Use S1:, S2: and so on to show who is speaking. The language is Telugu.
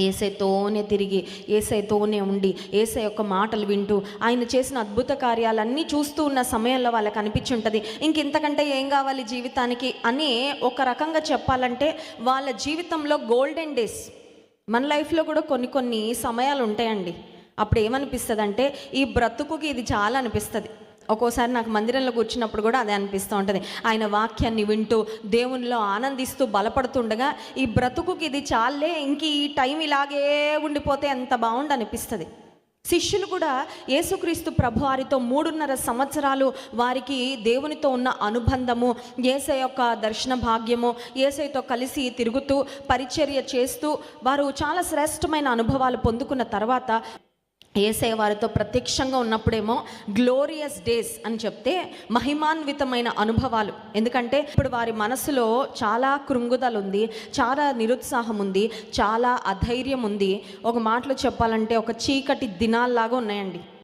S1: ఏసైతోనే తిరిగి ఏసైతోనే ఉండి ఏసై యొక్క మాటలు వింటూ ఆయన చేసిన అద్భుత కార్యాలన్నీ చూస్తూ ఉన్న సమయంలో వాళ్ళకి అనిపించి ఉంటుంది ఇంకెంతకంటే ఏం కావాలి జీవితానికి? అని ఒక రకంగా చెప్పాలంటే వాళ్ళ జీవితంలో గోల్డెన్ డేస్ మన లైఫ్లో కూడా కొన్ని కొన్ని సమయాలు ఉంటాయండి. అప్పుడు ఏమనిపిస్తుంది అంటే ఈ బ్రతుకుకి ఇది చాలా అనిపిస్తుంది. ఒక్కోసారి నాకు మందిరంలో కూర్చున్నప్పుడు కూడా అదే అనిపిస్తూ ఉంటుంది. ఆయన వాక్యాన్ని వింటూ దేవునిలో ఆనందిస్తూ బలపడుతుండగా ఈ బ్రతుకుకి ఇది చాలే ఇంక ఈ టైం ఇలాగే ఉండిపోతే ఎంత బాగుండు అనిపిస్తుంది. శిష్యులు కూడా యేసుక్రీస్తు ప్రభు వారితో మూడున్నర సంవత్సరాలు వారికి దేవునితో ఉన్న అనుబంధము ఏసై యొక్క దర్శన భాగ్యము ఏసైతో కలిసి తిరుగుతూ పరిచర్య చేస్తూ వారు చాలా శ్రేష్టమైన అనుభవాలు పొందుకున్న తర్వాత ఏసే వారితో ప్రత్యక్షంగా ఉన్నప్పుడేమో గ్లోరియస్ డేస్ అని చెప్తే మహిమాన్వితమైన అనుభవాలు. ఎందుకంటే ఇప్పుడు వారి మనసులో చాలా కృంగుదల ఉంది చాలా నిరుత్సాహం ఉంది చాలా అధైర్యం ఉంది ఒక మాటలో చెప్పాలంటే ఒక చీకటి దినాల్లాగా ఉన్నాయండి.